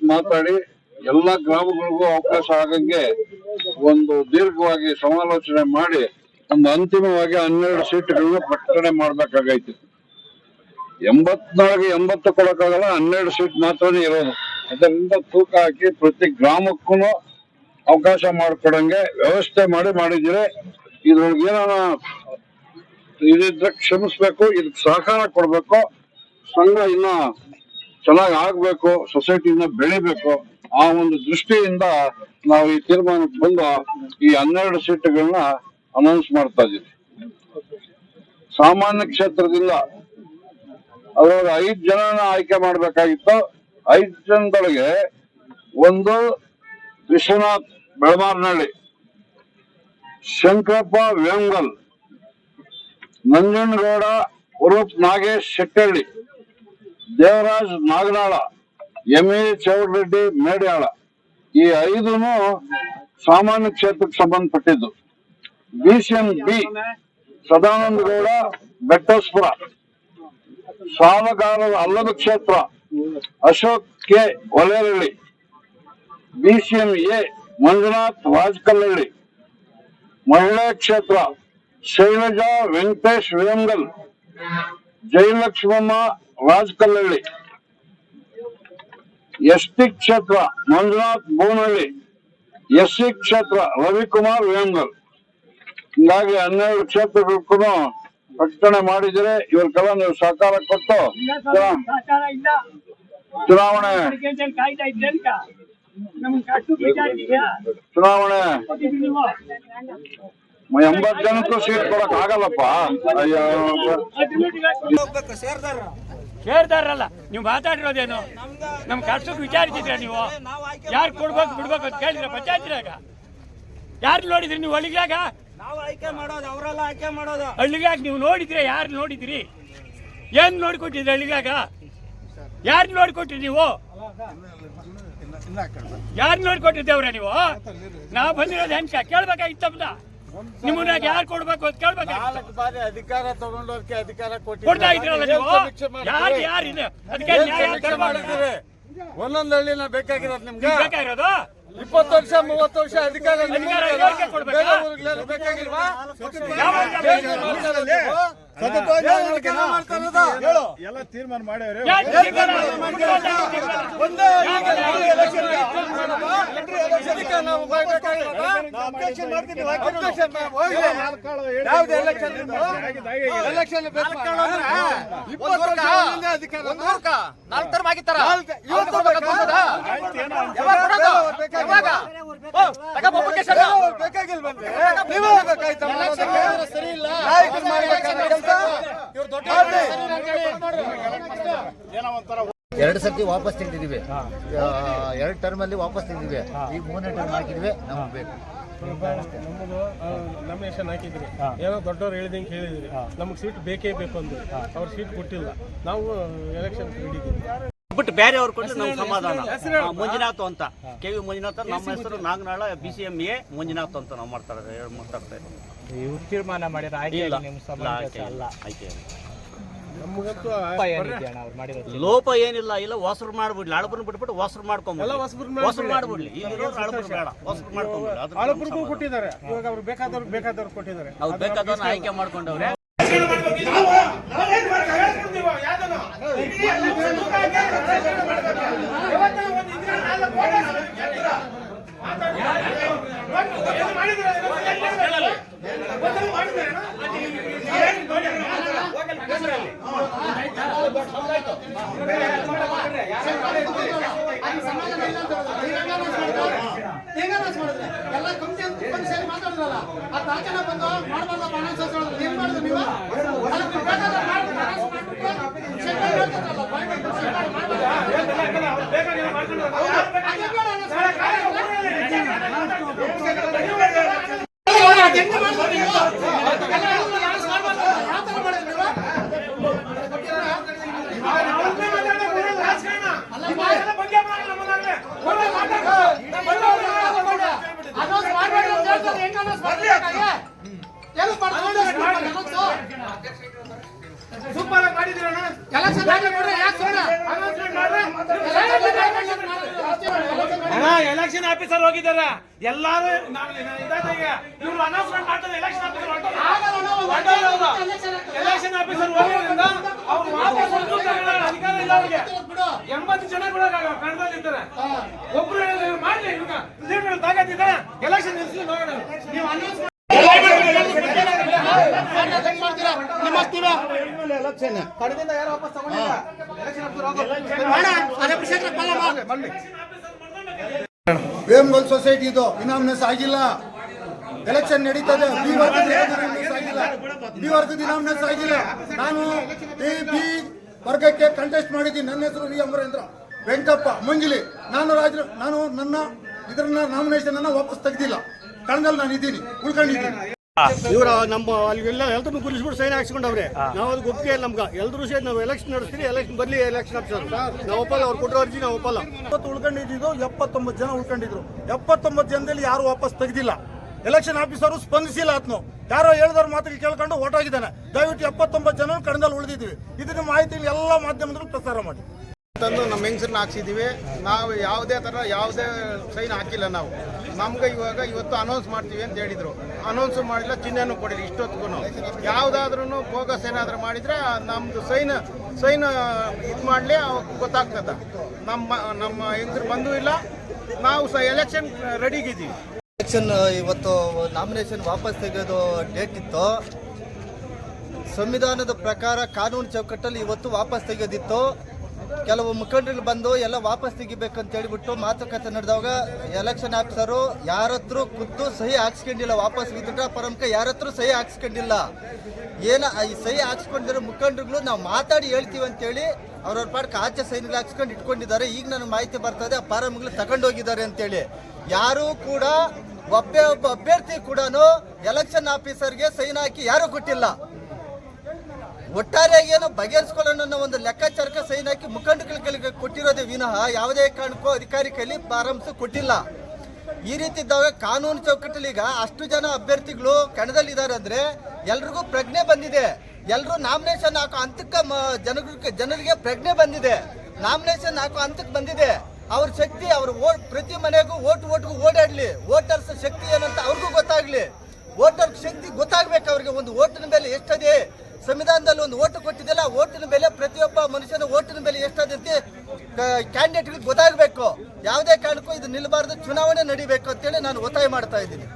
ಮಾತಾಡಿ ಎಲ್ಲ ಗ್ರಾಮಗಳಿಗೂ ಅವಕಾಶ ಆಗಂಗೆ ಒಂದು ದೀರ್ಘವಾಗಿ ಸಮಾಲೋಚನೆ ಮಾಡಿ ಒಂದು ಅಂತಿಮವಾಗಿ ಹನ್ನೆರಡು ಸೀಟ್ಗಳನ್ನ ಪ್ರಕಟಣೆ ಮಾಡ್ಬೇಕಾಗೈತಿ. ಎಂಬತ್ನಾಲ್ಕು, ಎಂಬತ್ತು ಕೊಡಕ್ಕಾಗಲ್ಲ, ಹನ್ನೆರಡು ಸೀಟ್ ಮಾತ್ರನೇ ಇರೋದು. ಅದರಿಂದ ತೂಕ ಹಾಕಿ ಪ್ರತಿ ಗ್ರಾಮಕ್ಕೂ ಅವಕಾಶ ಮಾಡ್ಕೊಡಂಗೆ ವ್ಯವಸ್ಥೆ ಮಾಡಿ ಮಾಡಿದ್ರೆ ಇದ್ರೊಳಗೆ ಏನಾರ ಇದ್ರೆ ಕ್ಷಮಿಸ್ಬೇಕು, ಇದಕ್ಕೆ ಸಹಕಾರ ಕೊಡ್ಬೇಕು. ಸಂಘ ಇನ್ನ ಚೆನ್ನಾಗಿ ಆಗ್ಬೇಕು ಸೊಸೈಟಿನ ಬೆಳಿಬೇಕು. ಆ ಒಂದು ದೃಷ್ಟಿಯಿಂದ ನಾವು ಈ ತೀರ್ಮಾನಕ್ಕೆ ಬಂದು ಈ ಹನ್ನೆರಡು ಸೀಟ್ಗಳನ್ನ ಅನೌನ್ಸ್ ಮಾಡ್ತಾ ಇದ್ದೀವಿ. ಸಾಮಾನ್ಯ ಕ್ಷೇತ್ರದಿಂದ ಅದರೊಳಗೆ ಐದ್ ಜನನ ಆಯ್ಕೆ ಮಾಡ್ಬೇಕಾಗಿತ್ತು. ಐದ್ ಜನದೊಳಗೆ ಒಂದು ವಿಶ್ವನಾಥ್ ಬೆಳಮಾರ್ನಹಳ್ಳಿ, ಶಂಕರಪ್ಪ ವೇಂಗಲ್ ನಂಜನಗೌಡ ಉರುಪ್ ನಾಗೇಶ್ ಶೆಟ್ಟಳ್ಳಿ. ದೇವರಾಜ್ ನಾಗನಾಳ ಎಂ ಎ ಚೌಡರೆಡ್ಡಿ ಮೇಡ್ಯಾಳ, ಈ ಐದೂನು ಸಾಮಾನ್ಯ ಕ್ಷೇತ್ರಕ್ಕೆ ಸಂಬಂಧಪಟ್ಟಿದ್ದು. BCM B. ಸದಾನಂದ ಗೌಡ, ಬೆಟ್ಟಸ್ಪುರ. ಸಾಲಗಾರರ ಅಲ್ಲದ ಕ್ಷೇತ್ರ, Ashok K. Olerahalli. BCM A. Manjunath Vajakallahalli ಮಹಿಳಾ ಕ್ಷೇತ್ರ, ಶೈಲಜಾ ವೆಂಕಟೇಶ್ ವೇಂಗಲ್ ಜಯಲಕ್ಷ್ಮಮ್ಮ ಎಸ್ ಎಸ್ಟಿ ಕ್ಷೇತ್ರ ಮಂಜುನಾಥ್ ಬೋನಹಳ್ಳಿ ಎಸ್ಸಿ ಕ್ಷೇತ್ರ ರವಿಕುಮಾರ್ ವೇಂಗಲ್ ಹಿಂಗಾಗಿ ಹನ್ನೆರಡು ಕ್ಷೇತ್ರಗಳಿಗೂ ಪ್ರಕಟಣೆ ಮಾಡಿದರೆ ಇವ್ರಿಗೆಲ್ಲ ನೀವು ಸಹಕಾರ ಕೊಟ್ಟು ಚುನಾವಣೆ ಚುನಾವಣೆ ಎಂಬತ್ತು ಜನಕ್ಕೂ ಸೀಟ್ ಕೊಡಕ್ ಆಗಲ್ಲಪ್ಪ. ಸೇರ್ದಾರಲ್ಲ ನೀವು ಮಾತಾಡಿರೋದೇನು? ನಮ್ ಕಷ್ಟಕ್ಕೆ ವಿಚಾರಿಸಿದ್ರ ನೀವು? ಯಾರು ಕೊಡ್ಬೇಕು ಬಿಡ್ಬೇಕು ಅಂತ ಕೇಳಿದ್ರ ಪಂಚಾಯತ್ನಾಗ ಯಾರು ನೋಡಿದ್ರಿ ನೀವು ಹಳ್ಳಿಗಾಗ ನಾವು ಆಯ್ಕೆ ಮಾಡೋದು ಅವರೆಲ್ಲ ಆಯ್ಕೆ ಮಾಡೋದು. ಹಳ್ಳಿಗಾಗ ನೀವು ನೋಡಿದ್ರಿ ಯಾರು ನೋಡಿದ್ರಿ? ಏನ್ ನೋಡ್ಕೊಟ್ಟಿದ್ರಿ ಹಳ್ಳಿಗಾಗ ಯಾರು ನೋಡ್ಕೊಟ್ರಿ ನೀವು? ಯಾರು ನೋಡ್ಕೊಟ್ಟಿದ್ದೇವ್ರ ನೀವು? ನಾವು ಬಂದಿರೋದು ಹೆಂಗ ಕೇಳ್ಬೇಕಾಗಿತ್ತಪ್ಪ ನಿಮ್ಮನ್ನ ಯಾರು ಕೊಡ್ಬೇಕು ಅಂತ ಕೇಳ್ಬೇಕು ನಾಲ್ಕು ಬಾರಿ ಅಧಿಕಾರ ತಗೊಂಡೋರ್ಕೆ ಅಧಿಕಾರ ಕೊಡ್ತಾ ಇದ್ರಲ್ಲ ನೀವು. ಯಾರು ಯಾರು ಇದೆ ಅದಕ್ಕೆ ನ್ಯಾಯ ಧರ್ಮ ಹಳ್ಳಿ ಒಂದೊಂದು ಹಳ್ಳಿನ ಬೇಕಾಗಿರೋದು ನಿಮ್ಗೆ? ಬೇಕಾಗಿರೋದು? ಇಪ್ಪತ್ತು ವರ್ಷ ಮೂವತ್ತು ವರ್ಷ ಅಧಿಕಾರ ಬೇಕಾಗಿಲ್ವಾ? ಎಲ್ಲ ತೀರ್ಮಾನ ಮಾಡ್ಯಾವ್ರೆ? ಎಲೆಕ್ಷನ್ ಇಪ್ಪತ್ತು ವರ್ಷ ಒಂದೇ ಅಧಿಕಾರ ನಾಲ್ಕು ಟರ್ಮ್ ಆಗಿತ್ತಾರ ನಾಲ್ಕು- ಇವತ್ತು ಬೇಕಾ? ಯಾವಾಗ ಕೊಡೋದು? ಅವ್ರು ಬೇಕಾಗಿಲ್ಲ. ಅವ್ರು ಬೇಕಾಗಿಲ್ವಂತೆ? ನೀವೇ ಬೇಕಾಯ್ತಲ್ಲ ಮಾಡೋದಕ್ಕೆ? ನಾಯಕರು ಮಾಡ್ಬೇಕಾದ ಕೆಲ್ಸ? ಮಾಡ್ಲಿ. ಎರಡು ಸರ್ತಿ ವಾಪಸ್ ತೆಗೆದಿದ್ದೀವಿ ಎರಡು ಟರ್ಮ್ ಅಲ್ಲಿ ವಾಪಸ್ ತೆಗೆದಿವಿ ಈಗ ಮೂರನೇ ಟರ್ಮ್ ಹಾಕಿದ್ವಿ ನಮ್ಗೆ ಬೇಕು. ನಮ್ಮದು ನಾಮಿನೇಷನ್ ಹಾಕಿದ್ರಿ. ಏನೋ ದೊಡ್ಡವ್ರು ಹೇಳಿದಂಗೆ ಹೇಳಿದ್ರಿ ನಮ್ಗೆ ಸೀಟ್ ಬೇಕೇ ಬೇಕು ಅಂದ್ರು. ಅವ್ರು ಸೀಟ್ ಕೊಟ್ಟಿಲ್ಲ. ನಾವು ಎಲೆಕ್ಷನ್ ಹಿಡಿದೀವಿ ಬಿಟ್ಟು ಬೇರೆ ಅವ್ರು ಕೊಟ್ಟರೆ ನಮ್ಗೆ ಸಮಾಧಾನ. ಆ, ಮಂಜುನಾಥ್ ಅಂತ. ಕೆ ವಿ ಮಂಜುನಾಥ್ ನಮ್ಮ ಹೆಸರು Naganala B C M A Manjunath ಅಂತ ನಾವು ಮಾಡ್ತಾರೆ ಮಾತಾಡ್ತಾ ಇರೋದು. ಇವ್ರು ತೀರ್ಮಾನ ಮಾಡಿದ್ರೆ ಆಯ್ಕೆ ಇಲ್ಲ ಆಯ್ಕೆ ಇಲ್ಲ, ಆಯ್ಕೆ ಲೋಪ ಏನಿಲ್ಲ ಇಲ್ಲ ಹೊಸರು ಮಾಡ್ಬಿಡ್ಲಿ ಹಳಬರ್ನ ಬಿಟ್ಬಿಟ್ಟು ಹೊಸರು ಮಾಡ್ಕೊಂಬಿಡ್ಲಿ. ಹೊಸರು ಮಾಡ್ಬಿಡ್ಲಿ. ಬೇಡ ಹೊಸರು ಮಾಡ್ಕೊಂಬಿಡ್ಲಿ. ಕೊಟ್ಟಿದ್ದಾರೆ. ಇವಾಗ ಅವ್ರು ಬೇಕಾದವ್ರು ಬೇಕಾದವ್ರು ಕೊಟ್ಟಿದ್ದಾರೆ. ಅವ್ರು ಬೇಕಾದವ್ರನ್ನ ಆಯ್ಕೆ ಮಾಡ್ಕೊಂಡವ್ರೆ. ಎಲ್ಲ ಕಮಿಟಿ ಅಂತ ಬಂದು ಸೇರಿ ಮಾತಾಡಿದ್ರಲ್ಲ. ಆ ತಾಚನ ಬಂದು ಮಾಡ್ಬಾರ್ದಪ್ಪ. ಏನ್ ಮಾಡಿದ್ರು ನೀವು ಅದಕ್ಕೆ ನೀವು ಬೇಕಾದ್ರೆ ಮಾಡ್ಬಿಟ್ಟು announce ಮಾಡ್ಬಿಟ್ಟು ಸೆಂಟ್ರಲ್ ಹೇಳ್ತಿದ್ರಲ್ಲ, point ಅಂತ ಸೆಂಟ್ರಲ್ ಮಾಡ್ಬಿಟ್ಟು. ಹೌದು. ಅದೇ ಬೇಡ announce ಮಾಡಕ್ಕಾಗಲ್ಲ. ಅದು ಹೆಂಗೆ ಮಾಡ್ಬೋದು ನೀವು? ಎಲ್ಲ ಹೇಳಿದ್ರು announce ಮಾಡ್ಬಾರ್ದು. ಯಾವ ಥರ ಮಾಡಿದ್ರು ನೀವು? Announce ಮಾಡ್ಬೇಡಿ ಅಂತ ಎಲೆಕ್ಷನ್ ಆಗಿ ಯಾಕೆ ಎಲೆಕ್ಷನ್ ಆಫೀಸರ್ ಹೋಗಿದ್ದಾರ. ಎಲ್ಲಾರು ಇವ್ರು ಅನೌನ್ಸ್ಮೆಂಟ್ ಮಾಡ್ತಾರೆ ಎಲೆಕ್ಷನ್ ಆಫೀಸರ್ ಎಲೆಕ್ಷನ್ ಆಫೀಸರ್ ಹೋಗೋದ್ರಿಂದ ಅವ್ರು. ವಾಪಸ್ ಒಂದು ತಗೊಳ್ಳೋ ಅಧಿಕಾರ ಇಲ್ಲ ಅವ್ರಿಗೆ ಎಂಬತ್ತು ಜನ ಕೂಡ ಕಣದಲ್ಲಿ ಇದ್ದಾರೆ. ಒಬ್ರು ಹೇಳಿದ್ರೆ ಲೀಡರ್ ಎಲೆಕ್ಷನ್ ನಿಲ್ಸಿ ನೋಡೋಣ ನೀವು announce ಮಾಡಿ. ಕಡೆದಿಂದ ಯಾರು ವಾಪಸ್ ತಗೊಂಡಿಲ್ಲ? ಎಲೆಕ್ಷನ್ ಆಫೀಸರ್ ಹೋಗೋ. ವೇಮ್ಗೋಲ್ ಸೊಸೈಟಿ ಇದು ಇನಾಮಿನೇಸ್ ಆಗಿಲ್ಲ. ಎಲೆಕ್ಷನ್ ನಡೀತದೆ ಬಿ ವರ್ಗದ ಇನಾಮಿನೇಸ್ ಆಗಿಲ್ಲ. ಬಿ ವರ್ಗದ ಇನಾಮಿನೇಸ್ ಆಗಿಲ್ಲ. ನಾನು ಬಿ ವರ್ಗಕ್ಕೆ ಕಂಟೆಸ್ಟ್ ಮಾಡಿದ್ದೀನಿ. ನನ್ನ ಹೆಸರು ವಿ ಅಮರೇಂದ್ರ ವೆಂಕಪ್ಪ ಮಂಗಿಲಿ. ನಾನು ರಾಜ ನಾನು ನನ್ನ ಇದನ್ನ ನಾಮಿನೇಷನ್ ಅನ್ನ ವಾಪಸ್ ತೆಗ್ದಿಲ್ಲ. ಕಣದಲ್ಲಿ ನಾನು ಇದ್ದೀನಿ. ಉಳ್ಕೊಂಡಿದ್ದೀನಿ. ಇವರ ನಮ್ಮ ಅಲ್ಲೆಲ್ಲ ಎಲ್ರು ಗುರುಸ್ಬಿಟ್ಟು ಸೈನ್ ಹಾಕ್ಸ್ಕೊಂಡವ್ರೆ. ನಾವು ಅದು ಒಪ್ಪಿಗೆ ಇಲ್ಲ ನಮ್ಗೆ. ಎಲ್ರು ಸೇರಿ ನಾವು ಎಲೆಕ್ಷನ್ ನಡೆಸ್ತೀವಿ ಎಲೆಕ್ಷನ್ ಬರ್ಲಿ ಎಲೆಕ್ಷನ್ ಆಫೀಸರ್ ನಾವು ಒಪ್ಪಲ್ಲ ಅವ್ರು ಕೊಟ್ಟರು ಅರ್ಜಿ ನಾವು ಒಪ್ಪಲ್ಲ. ಇವತ್ತು ಉಳ್ಕೊಂಡಿದ್ದು ಎಪ್ಪತ್ತೊಂಬತ್ತು ಜನ ಉಳ್ಕೊಂಡಿದ್ರು. ಎಪ್ಪತ್ತೊಂಬತ್ತು ಜನದಲ್ಲಿ ಯಾರು ವಾಪಸ್ ತೆಗ್ದಿಲ್ಲ? ಎಲೆಕ್ಷನ್ ಆಫೀಸರು ಸ್ಪಂದಿಸಿಲ್ಲ ಆತ್ನು ಯಾರೋ ಹೇಳಿದವ್ರ ಮಾತಿಗೆ ಕೇಳ್ಕೊಂಡು ಓಟ್ ಆಗಿದ್ದಾನೆ ದಯವಿಟ್ಟು ಎಪ್ಪತ್ತೊಂಬತ್ತು ಜನ ಕಣದಲ್ಲಿ ಉಳಿದಿದ್ವಿ ಇದನ್ನ ಮಾಹಿತಿ ಎಲ್ಲ ಮಾಧ್ಯಮದಲ್ಲೂ ಪ್ರಸಾರ ಮಾಡಿ. ತಂದು ನಮ್ಮ ಹೆಂಗಸರನ್ನ ಹಾಕ್ಸಿದ್ದೀವಿ ನಾವು ಯಾವುದೇ ಥರ ಯಾವುದೇ ಸೈನ್ ಹಾಕಿಲ್ಲ ನಾವು. ನಮ್ಗೆ ಇವಾಗ ಇವತ್ತು ಅನೌನ್ಸ್ ಮಾಡ್ತೀವಿ ಅಂತ ಹೇಳಿದರು. ಅನೌನ್ಸ್ ಮಾಡಿಲ್ಲ, ಚಿಹ್ನೆನೂ ಕೊಡಿಲ್ಲ ಇಷ್ಟೊತ್ತಿಗೂ. ಯಾವುದಾದ್ರೂ ಫೋಕಸ್ ಏನಾದರೂ ಮಾಡಿದರೆ ನಮ್ಮದು ಸೈನ್ ಸೈನ್ ಇದು ಮಾಡಲಿ ಗೊತ್ತಾಗ್ತದೆ. ನಮ್ಮ ನಮ್ಮ ಹೆಂಗಸರು ಬಂದೂ ಇಲ್ಲ. ನಾವು ಸಹ ಎಲೆಕ್ಷನ್ ರೆಡಿಗಿದ್ದೀವಿ ಎಲೆಕ್ಷನ್ ಇವತ್ತು ನಾಮಿನೇಷನ್ ವಾಪಸ್ ತೆಗೆಯೋದು ಡೇಟ್ ಇತ್ತು. ಸಂವಿಧಾನದ ಪ್ರಕಾರ ಕಾನೂನು ಚೌಕಟ್ಟಲ್ಲಿ ಇವತ್ತು ವಾಪಸ್ ತೆಗೆಯೋದಿತ್ತು ಕೆಲವು ಮುಖಂಡರು ಬಂದು ಎಲ್ಲ ವಾಪಸ್ ತೆಗಿಬೇಕಂತ ಹೇಳಿಬಿಟ್ಟು ಮಾತುಕತೆ ನಡೆದಾಗ ಎಲೆಕ್ಷನ್ ಆಫೀಸರು ಯಾರತ್ರ ಖುದ್ದು ಸಹಿ ಹಾಕ್ಸ್ಕೊಂಡಿಲ್ಲ. ವಾಪಸ್ ವಿತ್ಡ್ರಾ ಪರಂಕ ಯಾರತ್ರ ಸಹಿ ಹಾಕ್ಸ್ಕೊಂಡಿಲ್ಲ. ಏನ, ಈ ಸಹಿ ಹಾಕ್ಸ್ಕೊಂಡಿರೋ ಮುಖಂಡರುಗಳು ನಾವು ಮಾತಾಡಿ ಹೇಳ್ತೀವಿ ಅಂತೇಳಿ ಅವ್ರವ್ರ ಪಾಡ್ಕ ಆಚೆ ಸೈನ್ಗಳು ಹಾಕ್ಸ್ಕೊಂಡು ಇಟ್ಕೊಂಡಿದ್ದಾರೆ. ಈಗ ನನಗೆ ಮಾಹಿತಿ ಬರ್ತದೆ ಆ ಪಾರಮ್ಗಳು ತಗೊಂಡೋಗಿದ್ದಾರೆ ಅಂತೇಳಿ ಯಾರೂ ಕೂಡ ಒಬ್ಬೇ ಒಬ್ಬ ಅಭ್ಯರ್ಥಿ ಕೂಡ ಎಲೆಕ್ಷನ್ ಆಫೀಸರ್ಗೆ ಸೈನ್ ಹಾಕಿ ಯಾರು ಕೊಟ್ಟಿಲ್ಲ. ಒಟ್ಟಾರೆಯಾಗಿ ಏನೋ ಬಗೆಹರಿಸ್ಕೊಳ್ಳೋಣ ಅನ್ನೋ ಒಂದು ಲೆಕ್ಕಾಚಾರಕ್ಕೆ ಸೈನ್ ಹಾಕಿ ಮುಖಂಡಗಳ ಕೈಗೆ ಕೊಟ್ಟಿರೋದೇ ವಿನಃ ಯಾವುದೇ ಕಾರಣಕ್ಕೂ ಅಧಿಕಾರಿ ಕೈಲಿ ಪ್ರಾರಂಭಿಸಿ ಕೊಟ್ಟಿಲ್ಲ. ಈ ರೀತಿ ಇದ್ದಾಗ ಕಾನೂನು ಚೌಕಟ್ಟಲ್ಲಿ ಈಗ ಅಷ್ಟು ಜನ ಅಭ್ಯರ್ಥಿಗಳು ಕಣದಲ್ಲಿದ್ದಾರೆ ಅಂದರೆ ಎಲ್ರಿಗೂ ಪ್ರಜ್ಞೆ ಬಂದಿದೆ. ಎಲ್ಲರೂ ನಾಮಿನೇಷನ್ ಹಾಕೋ ಹಂತಕ್ಕೆ ಜನರಿಗೆ ಜನರಿಗೆ ಪ್ರಜ್ಞೆ ಬಂದಿದೆ. ನಾಮಿನೇಷನ್ ಹಾಕೋ ಹಂತಕ್ಕೆ ಬಂದಿದೆ. ಅವ್ರ ಶಕ್ತಿ, ಅವ್ರ ಓಟ್, ಪ್ರತಿ ಮನೆಗೂ ಓಟ್, ಓಟ್ಗೂ ಓಡಾಡಲಿ. ವೋಟರ್ಸ್ ಶಕ್ತಿ ಏನಂತ ಅವ್ರಿಗೂ ಗೊತ್ತಾಗ್ಲಿ. ವೋಟರ್ ಶಕ್ತಿ ಗೊತ್ತಾಗ್ಬೇಕು ಅವ್ರಿಗೆ. ಒಂದು ಓಟಿನ ಬೆಲೆ ಎಷ್ಟದೆ? ಸಂವಿಧಾನದಲ್ಲಿ ಒಂದು ಓಟು ಕೊಟ್ಟಿದ್ದಲ್ಲ ಓಟಿನ ಬೆಲೆ ಪ್ರತಿಯೊಬ್ಬ ಮನುಷ್ಯನ ಓಟಿನ ಬೆಲೆ ಅಂತ ಕ್ಯಾಂಡಿಡೇಟ್ಗಳಿಗೆ ಗೊತ್ತಾಗಬೇಕು. ಯಾವುದೇ ಕಾರಣಕ್ಕೂ ಇದು ನಿಲ್ಲಬಾರ್ದು ಚುನಾವಣೆ ನಡಿಬೇಕು ಅಂತೇಳಿ ನಾನು ಒತ್ತಾಯ ಮಾಡ್ತಾ ಇದ್ದೀನಿ.